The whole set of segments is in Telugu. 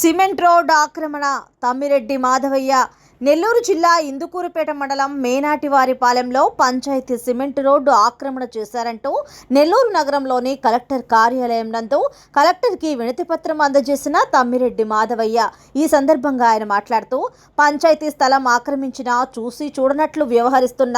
సిమెంట్ రోడ్ ఆక్రమణ తమ్మిరెడ్డి మాధవయ్య నెల్లూరు జిల్లా ఇందుకూరుపేట మండలం మేనాటివారిపాలెంలో పంచాయతీ సిమెంట్ రోడ్డు ఆక్రమణ చేశారంటూ నెల్లూరు నగరంలోని కలెక్టర్ కార్యాలయం నందు కలెక్టర్కి వినతి పత్రం అందజేసిన తమ్మిరెడ్డి మాధవయ్య. ఈ సందర్భంగా ఆయన మాట్లాడుతూ పంచాయతీ స్థలం ఆక్రమించిన చూసి చూడనట్లు వ్యవహరిస్తున్న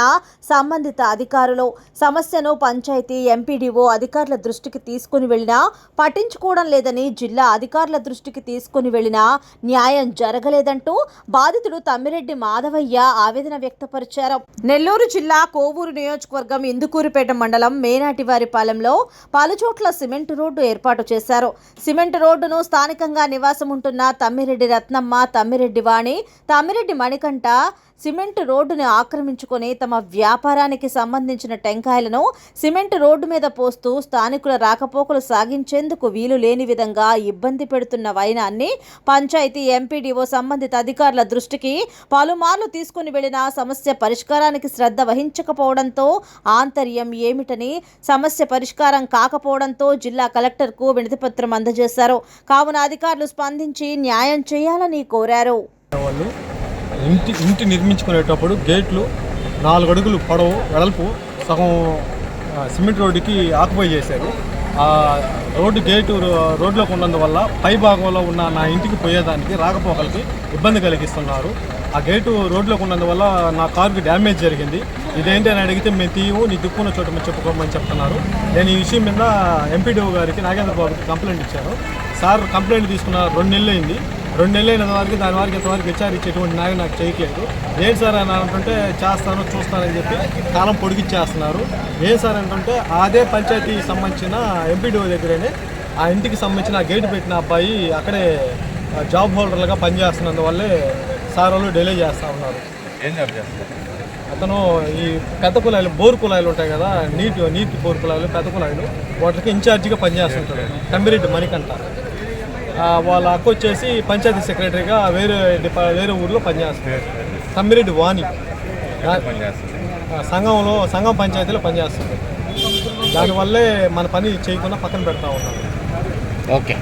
సంబంధిత అధికారులు సమస్యను పంచాయతీ ఎంపీడీఓ అధికారుల దృష్టికి తీసుకుని వెళ్ళినా పట్టించుకోవడం లేదని జిల్లా అధికారుల దృష్టికి తీసుకుని వెళ్ళినా న్యాయం జరగలేదంటూ బాధితుడు తమ్మిరెడ్డి మాధవయ్య ఆవేదన వ్యక్తపరిచారు. నెల్లూరు జిల్లా కోవూరు నియోజకవర్గం ఇందుకూరుపేట మండలం మేనాటివారిపాలెంలో పలుచోట్ల సిమెంట్ రోడ్డు ఏర్పాటు చేశారు. సిమెంట్ రోడ్డును స్థానికంగా నివాసం ఉంటున్న తమ్మిరెడ్డి రత్నమ్మ తమ్మిరెడ్డి వాణి తమ్మిరెడ్డి మణికంఠ సిమెంట్ రోడ్డుని ఆక్రమించుకొని తమ వ్యాపారానికి సంబంధించిన టెంకాయలను సిమెంట్ రోడ్డు మీద పోస్తూ స్థానికుల రాకపోకలు సాగించేందుకు వీలు లేని విధంగా ఇబ్బంది పెడుతున్న వైనాన్ని పంచాయతీ ఎంపీడీఓ సంబంధిత అధికారుల దృష్టికి పలుమార్లు తీసుకుని వెళ్ళిన సమస్య పరిష్కారానికి శ్రద్ధ వహించకపోవడంతో ఆంతర్యం ఏమిటని సమస్య పరిష్కారం కాకపోవడంతో జిల్లా కలెక్టర్కు వినతిపత్రం అందజేశారు. కావున అధికారులు స్పందించి న్యాయం చేయాలని కోరారు. ఇంటి ఇంటి నిర్మించుకునేటప్పుడు గేట్లు నాలుగు అడుగులు పొడవు వెడల్పు సగం సిమెంట్ రోడ్డుకి ఆక్యుపై చేశారు ఆ రోడ్డు గేటు రో- రోడ్లోకి ఉన్నందువల్ల పై భాగంలో ఉన్న నా ఇంటికి పోయేదానికి రాకపోకలకి ఇబ్బంది కలిగిస్తున్నారు. ఆ గేటు రోడ్లోకి ఉన్నందువల్ల నా కారుకి డ్యామేజ్ జరిగింది. ఇదేంటి అని అడిగితే మేము తీయము నీ దిక్కున్న చోట మేము చెప్పుకోమని చెప్తున్నారు. నేను ఈ విషయం మీద ఎంపీడీఓ గారికి నాగేంద్ర బాబుకి కంప్లైంట్ ఇచ్చాను. సార్ కంప్లైంట్ తీసుకున్న రెండు నెలలు అయింది. రెండు నెలలు అయిన వరకు దాని వరకు ఇంతవరకు విచారించేటువంటి న్యాయం నాకు చేయట్లేదు. ఏం సార్ అని అంటుంటే చేస్తాను చూస్తానని చెప్పి కాలం పొడిగిచ్చేస్తున్నారు. ఏం సార్ అంటుంటే అదే పంచాయతీ సంబంధించిన ఎంపీడీఓ దగ్గరనే ఆ ఇంటికి సంబంధించిన ఆ గేట్ పెట్టిన అబ్బాయి అక్కడే జాబ్ హోల్డర్లుగా పనిచేస్తున్నందువల్లే సార్ వాళ్ళు డిలే చేస్తూ ఉన్నారు. ఏం జాబ్ చేస్తారు అతను ఈ పెద్ద కుళాయిలు బోర్ కుళాయిలు ఉంటాయి కదా నీటి నీటి బోర్ కుళాయిలు పెద్ద కుళాయిలు వాటికి ఇన్ఛార్జిగా పనిచేస్తుంటాడు. తమ్మిరెడ్డి మణికంఠ. ఆ, వాళ్ళ అక్క వచ్చేసి పంచాయతీ సెక్రటరీగా వేరే డిపా వేరే ఊర్లో పనిచేస్తుంది తమ్మిరెడ్డి వాణి. సంఘంలో సంఘం పంచాయతీలో పనిచేస్తుంది దానివల్లే మన పని చేయకుండా పక్కన పెడతా ఉన్నాం ఓకే.